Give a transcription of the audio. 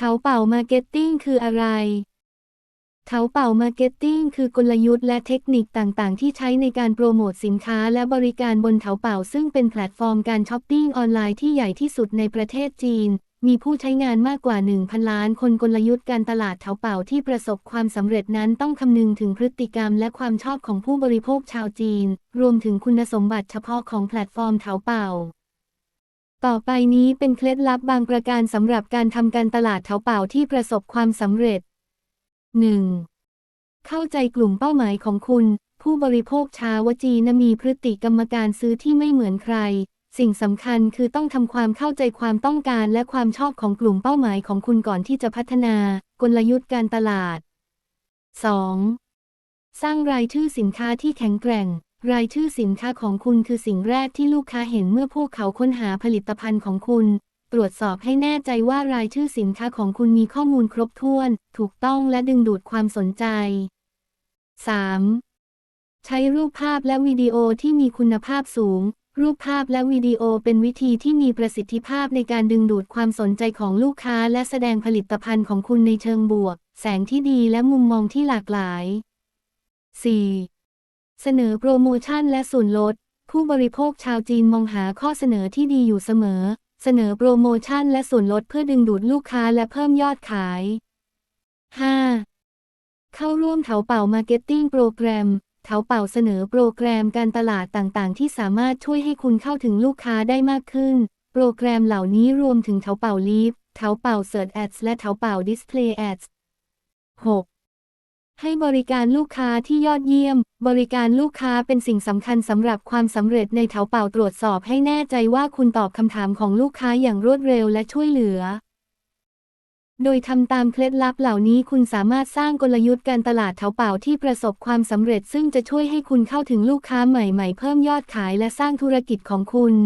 เถาเป่ามาร์เก็ตติ้งคืออะไร เถาเป่ามาร์เก็ตติ้งคือกลยุทธ์และเทคนิคต่างๆ ที่ใช้ในการโปรโมทสินค้าและบริการบนเถาเป่า ซึ่งเป็นแพลตฟอร์มการช้อปปิ้งออนไลน์ที่ใหญ่ที่สุดในประเทศจีน มีผู้ใช้งานมากกว่า 1,000 ล้านคนกลยุทธ์การตลาดเถาเป่าที่ประสบความสำเร็จนั้นต้องคำนึงถึงพฤติกรรมและความชอบของผู้บริโภคชาวจีน รวมถึงคุณสมบัติเฉพาะของแพลตฟอร์มเถาเป่า ต่อไปนี้เป็นเคล็ดลับบางประการสำหรับการทำการตลาดเถาเป่าที่ประสบความสำเร็จ 1. เข้าใจกลุ่มเป้าหมายของคุณ ผู้บริโภคชาวจีนมีพฤติกรรมการซื้อที่ไม่เหมือนใคร สิ่งสำคัญคือต้องทำความเข้าใจความต้องการและความชอบของกลุ่มเป้าหมายของคุณก่อนที่จะพัฒนากลยุทธ์การตลาด 2. สร้างรายชื่อสินค้าที่แข็งแกร่ง รายชื่อสินค้าของคุณคือสิ่งแรกที่ลูกค้าเห็นเมื่อพวกเขาค้นหาผลิตภัณฑ์ของคุณ ตรวจสอบให้แน่ใจว่ารายชื่อสินค้าของคุณมีข้อมูลครบถ้วน ถูกต้องและดึงดูดความสนใจ 3. ใช้รูปภาพและวิดีโอที่มีคุณภาพสูง รูปภาพและวิดีโอเป็นวิธีที่มีประสิทธิภาพในการดึงดูดความสนใจของลูกค้า และแสดงผลิตภัณฑ์ของคุณในเชิงบวก แสงที่ดีและมุมมองที่หลากหลาย 4. เสนอโปรโมชั่นและส่วนลด ผู้บริโภคชาวจีนมองหาข้อเสนอที่ดีอยู่เสมอ เสนอโปรโมชั่นและส่วนลดเพื่อดึงดูดลูกค้าและเพิ่มยอดขาย 5. เข้าร่วมเถาเป่ามาร์เก็ตติ้งโปรแกรมเถาเป่าเสนอโปรแกรมการตลาดต่างๆ ที่สามารถช่วยให้คุณเข้าถึงลูกค้าได้มากขึ้น โปรแกรมเหล่านี้รวมถึงเถาเป่าลีฟเถาเป่าเซิร์ชแอดและเถาเป่าดิสเพลย์แอด 6. ให้บริการลูกค้าที่ยอดเยี่ยม บริการลูกค้าเป็นสิ่งสำคัญสำหรับความสำเร็จในเถาเป่าตรวจสอบให้แน่ใจว่าคุณตอบคำถามของลูกค้าอย่างรวดเร็วและช่วยเหลือ โดยทำตามเคล็ดลับเหล่านี้คุณสามารถสร้างกลยุทธ์การตลาดเถาเป่าที่ประสบความสำเร็จซึ่งจะช่วยให้คุณเข้าถึงลูกค้าใหม่ ๆ เพิ่มยอดขายและสร้างธุรกิจของคุณ